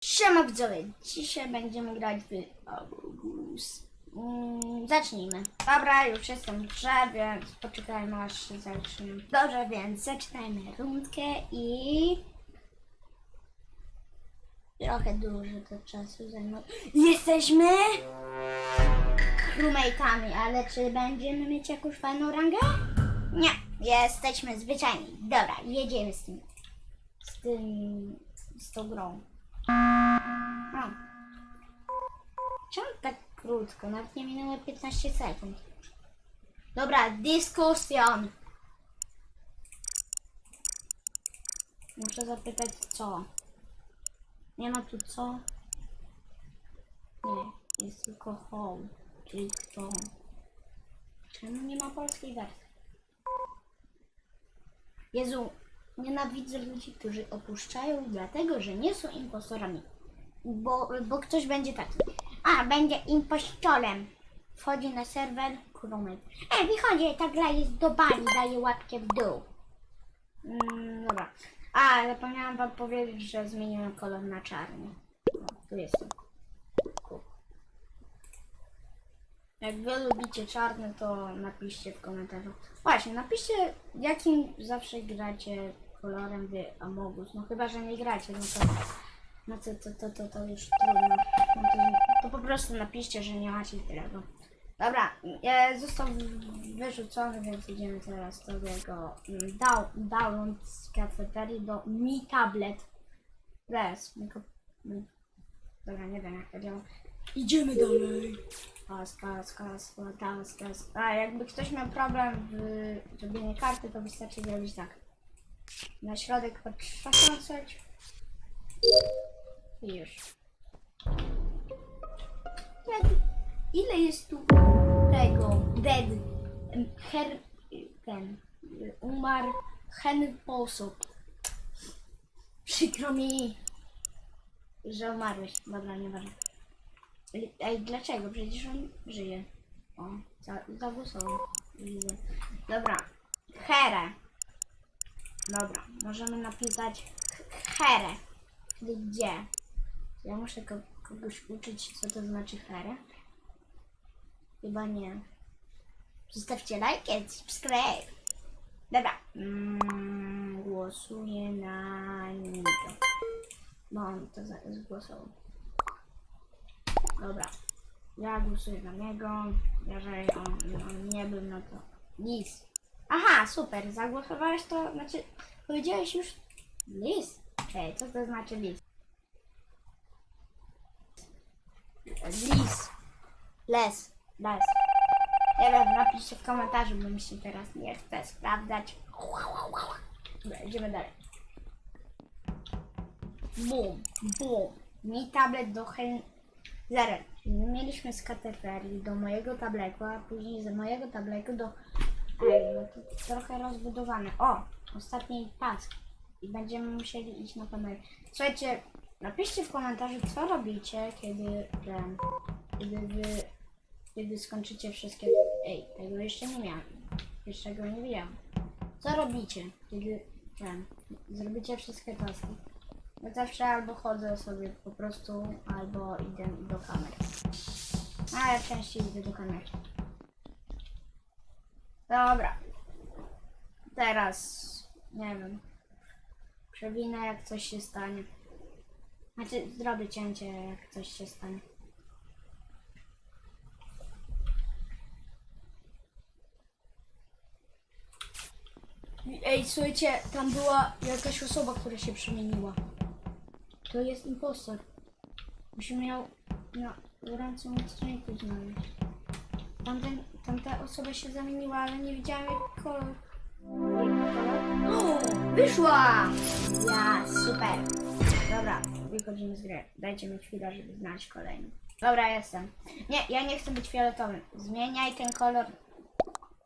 Siema widzowie, dzisiaj będziemy grać w Amogus. Mm, zacznijmy. Dobra, już jestem w grze, więc poczekajmy aż się zacznie. Dobrze, więc zaczynajmy rundkę i... Trochę dużo to czasu zajmuje. Jesteśmy crewmate'ami, ale czy będziemy mieć jakąś fajną rangę? Nie, jesteśmy zwyczajni. Dobra, jedziemy z tym. Z tym... z tą grą. O. Czemu tak krótko? Nawet nie minęło 15 sekund. Dobra, dyskusjon. Muszę zapytać co. Nie ma tu co? Nie, jest tylko home, czyli kto. Czemu nie ma polskiej wersji? Jezu, nienawidzę ludzi, którzy opuszczają dlatego, że nie są impostorami. Bo, bo ktoś będzie taki. A, będzie impostorem. Wchodzi na serwer, krumel. Ej, wychodzi, ta gra jest do bani, daje łapkę w dół. Mm, dobra. A, zapomniałam wam powiedzieć, że zmieniłem kolor na czarny. No, tu jestem. Jak wy lubicie czarny, to napiszcie w komentarzu. Właśnie, napiszcie jakim zawsze gracie kolorem w Amogus. No chyba, że nie gracie, no to, no to, to, to, to, to już trudno. No to, to po prostu napiszcie, że nie macie tego. Dobra, e, został wyrzucony, więc idziemy teraz do jego mm, down, download z kafeterii do Mi Tablet. Bez, tylko... Dobra, nie wiem jak to działa. Idziemy dalej. Kas, kas, kas, kas, kas. A jakby ktoś miał problem w zrobieniu karty, to wystarczy zrobić tak. Na środek potrząsać. I już. Jak, ile jest tu tego? Dead. Her... ten... Umarł hen sposób. Przykro mi, że umarłeś. Dobra, nieważne. Ej, dlaczego? Przecież on żyje. O, za, zagłosował. Dobra. Here. Dobra, możemy napisać here. Czyli gdzie? Ja muszę ko kogoś uczyć, co to znaczy here. Chyba nie. Zostawcie like and subscribe. Dobra. Mm, głosuję na Nito. Bo on to zgłosował. Dobra. Ja głosuję na niego. Jeżeli on, on nie był, no to lis. Aha, super. Zagłosowałeś to, znaczy powiedziałeś już lis. Ej, co to znaczy lis? Lis. Les. Les. Nie wiem, napiszcie w komentarzu, bo mi się teraz nie chce sprawdzać. Dobra, idziemy dalej. Bum, bum. Mi tablet do hen... Zero. My mieliśmy z kateterii do mojego tabletu, a później z mojego tabletu do... No to trochę rozbudowane. O! Ostatni task. I będziemy musieli iść na kamerę. Słuchajcie, napiszcie w komentarzu, co robicie, kiedy ten... Kiedy wy... Kiedy skończycie wszystkie... Ej, tego jeszcze nie miałem. Jeszcze go nie wiedziałem. Co robicie, kiedy ten... Zrobicie wszystkie taski? Ja zawsze albo chodzę sobie po prostu, albo idę do kamery. A ja częściej idę do kamery. Dobra. Teraz, nie wiem. Przewinę jak coś się stanie. Znaczy, zrobię cięcie jak coś się stanie. Ej, słuchajcie, tam była jakaś osoba, która się przemieniła. To jest impostor. Musimy ją na gorącym odcinku znaleźć. Tamten, tamta osoba się zamieniła, ale nie widziałem jak kolor. O, wyszła! Ja, super. Dobra, wychodzimy z gry. Dajcie mi chwilę, żeby znaleźć kolejny. Dobra, jestem. Nie, ja nie chcę być fioletowy. Zmieniaj ten kolor.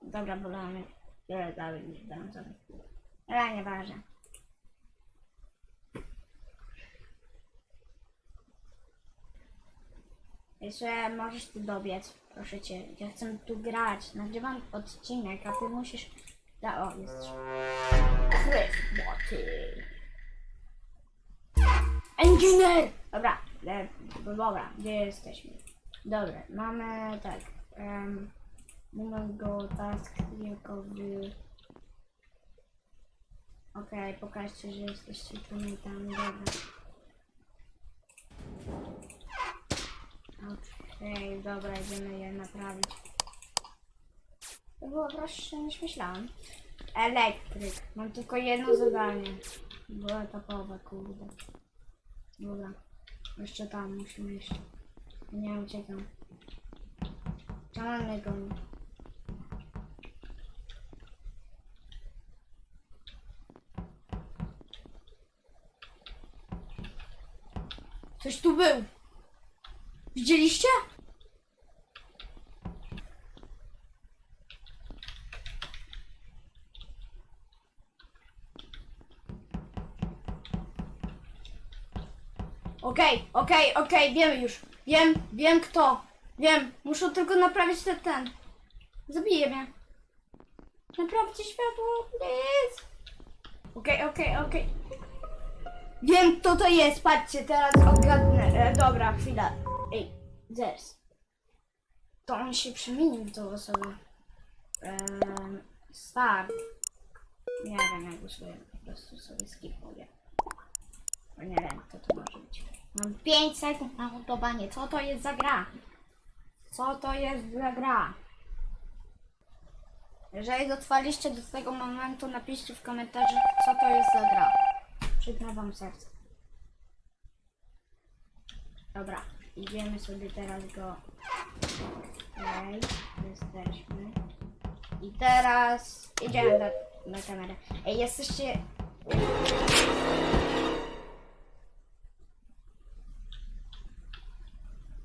Dobra, bolamy. Fioletowy niż brązowy. Ale nieważne. Jeszcze możesz tu dobiec, proszę cię. Ja chcę tu grać. Nagrywam odcinek, a ty musisz. Da, o, jest. Ej, Engineer! Dobra, e, no dobra, gdzie jesteśmy? Dobra, mamy tak. Um, mamy go task w... Okej, pokażcie, że jesteście teammate'ami, dobra. Okej, dobra, idziemy je naprawić. To było prostsze niż myślałam. Elektryk. Mam tylko jedno zadanie. Było etapowe, kurde. Dobra. Jeszcze tam musimy iść. Nie uciekam. Czemu mnie goni? Coś tu był! Widzieliście? Okej, okej, okej, wiemy już. Wiem, wiem kto. Wiem, muszę tylko naprawić ten ten. Zabije mnie. Naprawcie światło, please. Okej, okej, okej. Wiem kto to jest, patrzcie, teraz odgadnę. E, dobra, chwila. Zaraz. To on się przemienił w tą osobę. Ehm, start. Nie wiem, jak głosuję. Po prostu sobie skipuję. Bo nie wiem, kto to może być. Mam 5 sekund na montowanie. Co to jest za gra? Co to jest za gra? Jeżeli dotrwaliście do tego momentu, napiszcie w komentarzach, co to jest za gra. Przygnę wam serce. Dobra, idziemy sobie teraz go. Okej, jesteśmy. I teraz idziemy do, na kamerę. Ej, jesteście...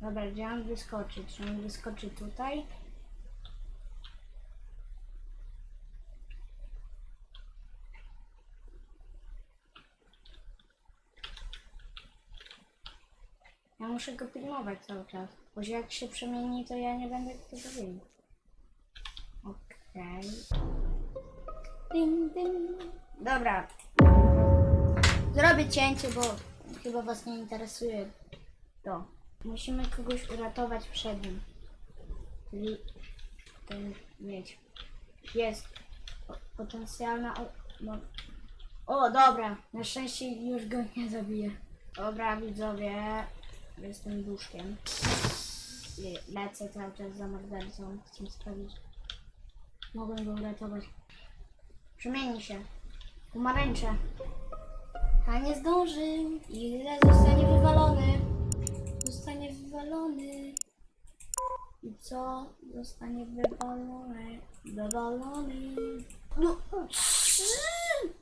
Dobra, gdzie on wyskoczy? Czy on wyskoczy tutaj? Muszę go pilnować cały czas. Bo jak się przemieni, to ja nie będę tego wiedział. Okej. Ding. Dobra. Zrobię cięcie, bo chyba was nie interesuje to. Musimy kogoś uratować przed nim. Czyli ten mieć. Jest po- potencjalna. O, o, dobra. Na szczęście już go nie zabiję. Dobra, widzowie. Jestem duszkiem. Lecę cały czas za mordercą. Chcę sprawdzić. Mogłem go uratować. Przemieni się. Pomarańcze. A nie zdąży. Ile zostanie wywalony? Zostanie wywalony. I co? Zostanie wywalony. Wywalony. No.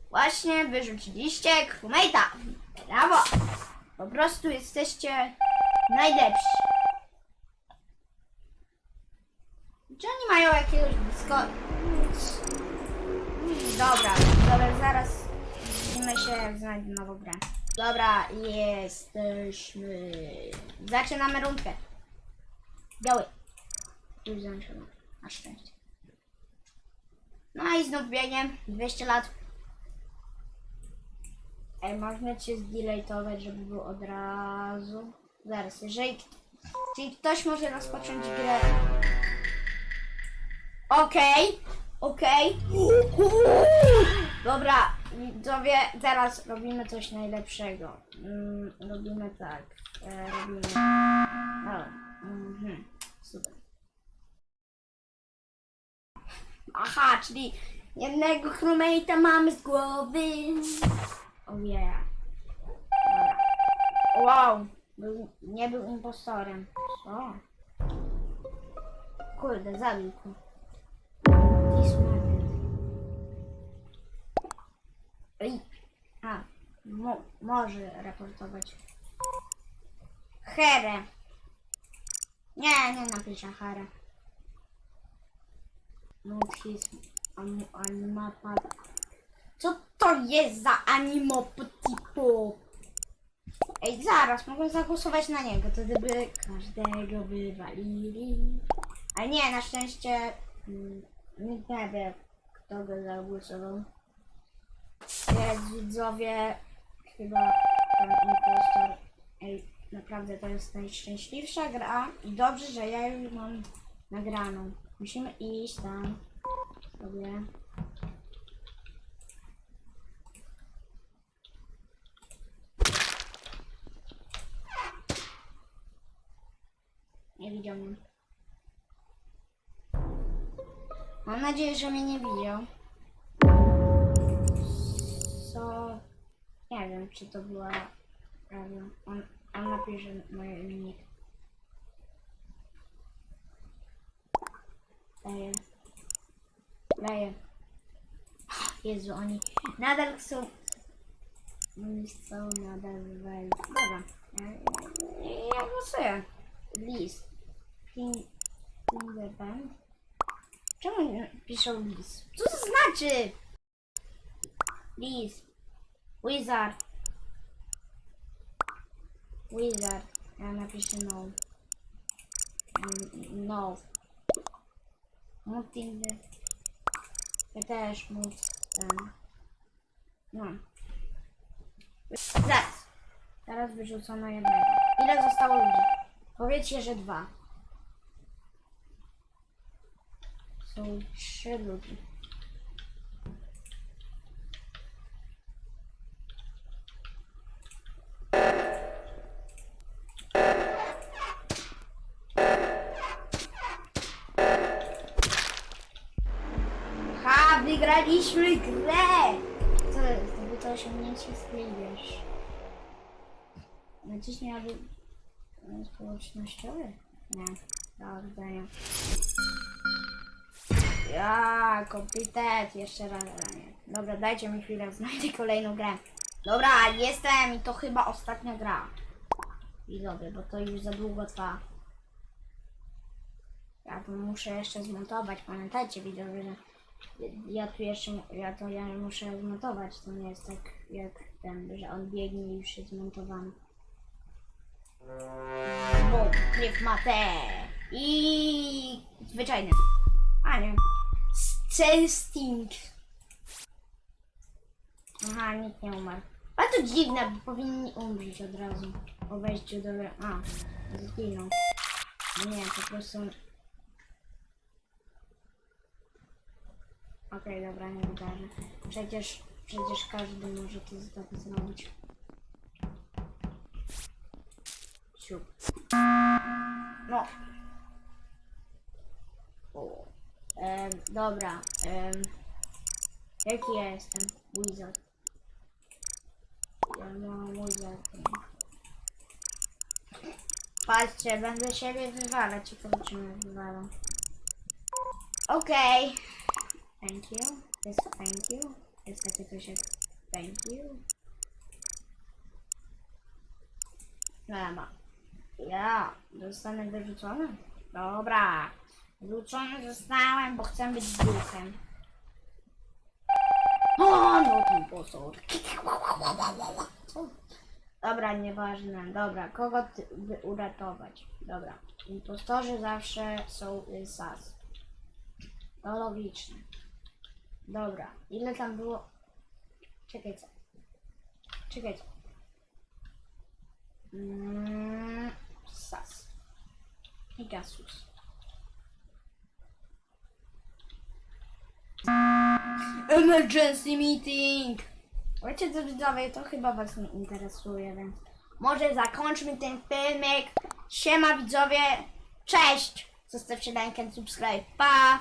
Właśnie wyrzuciliście crewmate'a. Brawo. Po prostu jesteście najlepsi. Czy oni mają jakiegoś blisko... Dobra, dobra, zaraz widzimy się jak znajdę nową grę. Dobra, jesteśmy. Zaczynamy rundkę. Biały. Już zaczynamy. Na szczęście. No i znów biegiem. 200 lat. Ej, można cię zdeletować, żeby było od razu. Zaraz, jeżeli... Czyli ktoś może rozpocząć grę. Okej, okej. Dobra, widzowie, teraz robimy coś najlepszego. Mm, robimy tak. E, robimy. O, mhm, super. Aha, czyli jednego crewmate'a mamy z głowy. Oh yeah. Dobra. Wow, był, nie był impostorem. Co? Kurde, zabił go. Ej, a, mo, może raportować. Herę. Nie, nie napiszę Herę. Not his am, animapad. Co to jest za animopotipo? Ej, zaraz, mogę zagłosować na niego, to gdyby każdego wywalili. Ale nie, na szczęście mm, nikt nie wie, kto go zagłosował. Więc widzowie, chyba ten impostor. Ej, naprawdę to jest najszczęśliwsza gra i dobrze, że ja już mam nagraną. Musimy iść tam. Sobie. Nie widział mnie. Mam nadzieję, że mnie nie widział. Co? Nie wiem, czy to była prawda. On, on napisze moje nick. Leje. Leje. Jezu, oni nadal chcą... Oni chcą nadal. Dobra. Ja głosuję. List. Band. Czemu piszą lis? Co to znaczy? Lis. Wizard. Wizard. Ja napiszę no. No. Muting the... Ja też ten. No. Zaraz. Teraz wyrzucono jednego. Ile zostało ludzi? Powiedzcie, że dwa. Są trzy ludzi. Ha, wygraliśmy grę! Co to jest? Gdyby to osiągnięcie wiesz. Naciśnij, aby... Społecznościowy? Nie. Do widzenia. Ja, kompitet, jeszcze raz. nie. Dobra, dajcie mi chwilę, znajdę kolejną grę. Dobra, jestem i to chyba ostatnia gra. I dobra, bo to już za długo trwa. Ja to muszę jeszcze zmontować, pamiętajcie widzowie, że ja tu jeszcze, ja to ja muszę zmontować, to nie jest tak jak ten, że on biegnie i już jest zmontowany. Bum, tryb mate i zwyczajny. A nie. Sting. Aha, nikt nie umarł. A to dziwne, bo powinni umrzeć od razu. Po wejściu do... A, zginął. Nie, po prostu... Okej, dobra, nie wydarzy. Przecież, przecież każdy może to tak zrobić. No. O. Em, dobra. em, jaki ja jestem? Wizard. Ja mam wizard. Patrzcie, będę siebie wywalać. Ciekawe, czy mnie wywalą. Okej. Thank you. Jest thank you. Jest takie coś jak thank you. Dobra. Ja zostanę wyrzucony? Dobra. Wyrzucony zostałem, bo chcę być duchem. O, no ten. Co? Dobra, nieważne. Dobra, kogo ty, by uratować? Dobra. Impostorzy zawsze są y, sas. To logiczne. Dobra. Ile tam było? Czekaj co. Czekaj co. Mm, sas. I gasus. Emergency meeting! Wiecie co widzowie, to chyba was nie interesuje, więc może zakończmy ten filmik. Siema widzowie, cześć! Zostawcie lajkę, subscribe, pa!